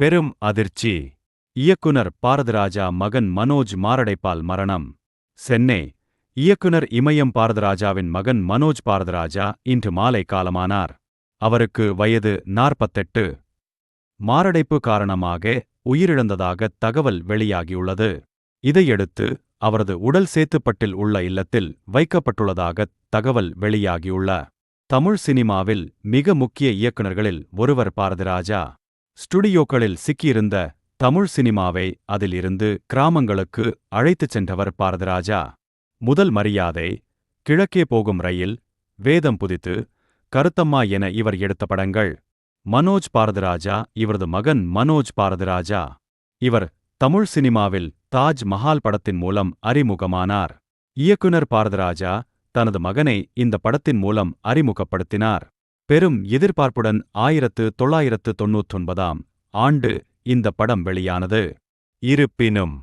பெரும் அதிர்ச்சி. இயக்குனர் பாரதிராஜா மகன் மனோஜ் மாரடைப்பால் மரணம். சென்னை. இயக்குனர் இமயம் பாரதிராஜாவின் மகன் மனோஜ் பாரதிராஜா இன்று மாலை காலமானார். அவருக்கு வயது நாற்பத்தெட்டு. மாரடைப்பு காரணமாக உயிரிழந்ததாக தகவல் வெளியாகியுள்ளது. இதையடுத்து அவரது உடல் சேத்துப்பட்டில் உள்ள இல்லத்தில் வைக்கப்பட்டுள்ளதாக தகவல் வெளியாகியுள்ள தமிழ் சினிமாவில் மிக முக்கிய இயக்குநர்களில் ஒருவர் பாரதிராஜா. ஸ்டுடியோக்களில் சிக்கியிருந்த தமிழ் சினிமாவை அதில் இருந்து கிராமங்களுக்கு அழைத்துச் சென்றவர் பாரதராஜா. முதல் மரியாதை கிழக்கே போகும் ரயில் வேதம் புதித்து கருத்தம்மா என இவர் எடுத்த படங்கள். மனோஜ் பாரதிராஜா இவரது மகன் மனோஜ் பாரதிராஜா. இவர் தமிழ் சினிமாவில் தாஜ் மஹால் படத்தின் மூலம் அறிமுகமானார். இயக்குனர் பாரதராஜா தனது மகனை இந்த படத்தின் மூலம் அறிமுகப்படுத்தினார். பெரும் எதிர்பார்ப்புடன் ஆயிரத்து தொள்ளாயிரத்து தொன்னூற்றொன்பதாம் ஆண்டு இந்த படம் வெளியானது. இருப்பினும்